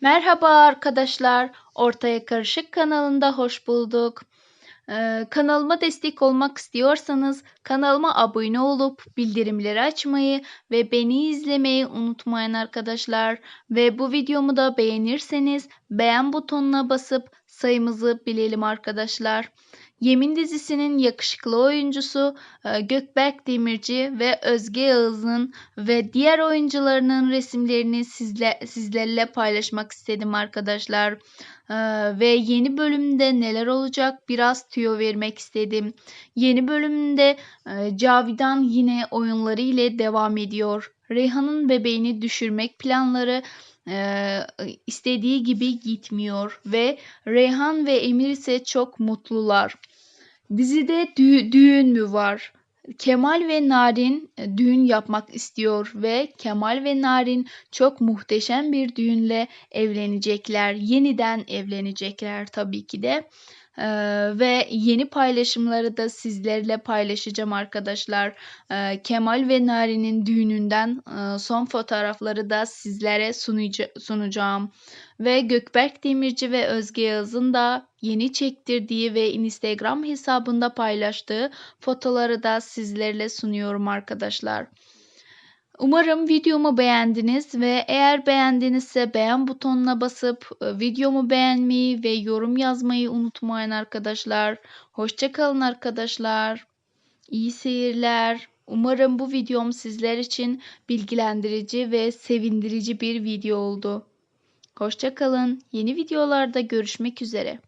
Merhaba arkadaşlar, Ortaya Karışık kanalında hoş bulduk. Ee, kanalıma destek olmak istiyorsanız kanalıma abone olup bildirimleri açmayı ve beni izlemeyi unutmayın arkadaşlar. Ve bu videomu da beğenirseniz beğen butonuna basıp sayımızı bilelim arkadaşlar. Yemin dizisinin yakışıklı oyuncusu e, Gökberk Demirci ve Özge Yağız'ın ve diğer oyuncularının resimlerini sizle, sizlerle paylaşmak istedim arkadaşlar. E, ve yeni bölümde neler olacak biraz tüyo vermek istedim. Yeni bölümde e, Cavidan yine oyunları ile devam ediyor. Reyhan'ın bebeğini düşürmek planları e, istediği gibi gitmiyor ve Reyhan ve Emir ise çok mutlular. Dizide dü- düğün mü var? Kemal ve Narin e, düğün yapmak istiyor ve Kemal ve Narin çok muhteşem bir düğünle evlenecekler. Yeniden evlenecekler tabii ki de. Ee, ve yeni paylaşımları da sizlerle paylaşacağım arkadaşlar. Ee, Kemal ve Nari'nin düğününden e, son fotoğrafları da sizlere sunuca- sunacağım. Ve Gökberk Demirci ve Özge Yağız'ın da yeni çektirdiği ve Instagram hesabında paylaştığı fotoları da sizlerle sunuyorum arkadaşlar. Umarım videomu beğendiniz ve eğer beğendinizse beğen butonuna basıp e, videomu beğenmeyi ve yorum yazmayı unutmayın arkadaşlar. Hoşçakalın arkadaşlar. İyi seyirler. Umarım bu videom sizler için bilgilendirici ve sevindirici bir video oldu. Hoşçakalın. Yeni videolarda görüşmek üzere.